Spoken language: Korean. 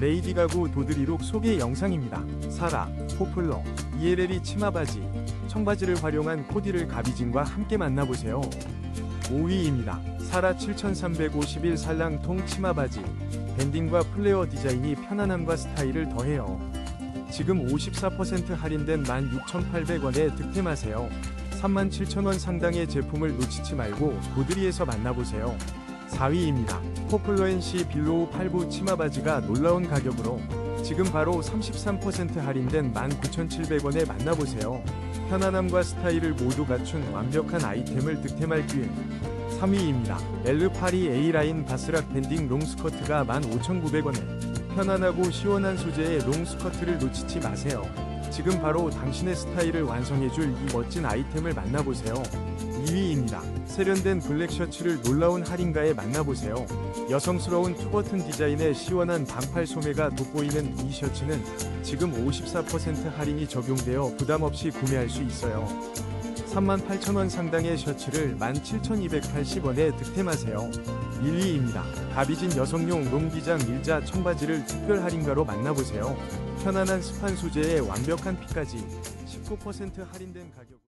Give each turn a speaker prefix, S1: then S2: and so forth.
S1: 레이디 가구 도드리룩 소개 영상입니다. 사라, 포플러, ELL이 치마 바지, 청바지를 활용한 코디를 가비진과 함께 만나보세요. 5위입니다. 사라 7351 살랑통 치마 바지, 밴딩과 플레어 디자인이 편안함과 스타일을 더해요. 지금 54% 할인된 16,800원에 득템하세요. 37,000원 상당의 제품을 놓치지 말고 도드리에서 만나보세요. 4위입니다. 포플러 NC 빌로우 8부 치마 바지가 놀라운 가격으로 지금 바로 33% 할인된 19,700원에 만나보세요. 편안함과 스타일을 모두 갖춘 완벽한 아이템을 득템할 기회. 3위입니다. 엘르파리 A라인 바스락 밴딩 롱스커트가 15,900원에 편안하고 시원한 소재의 롱 스커트를 놓치지 마세요. 지금 바로 당신의 스타일을 완성해줄 이 멋진 아이템을 만나보세요. 2위입니다. 세련된 블랙 셔츠를 놀라운 할인가에 만나보세요. 여성스러운 투버튼 디자인의 시원한 반팔 소매가 돋보이는 이 셔츠는 지금 54% 할인이 적용되어 부담 없이 구매할 수 있어요. 38,000원 상당의 셔츠를 17,280원에 득템하세요. 1위입니다. 가비진 여성용 롱기장 일자 청바지를 특별 할인가로 만나보세요. 편안한 스판 소재의 완벽한 핏까지 19% 할인된 가격.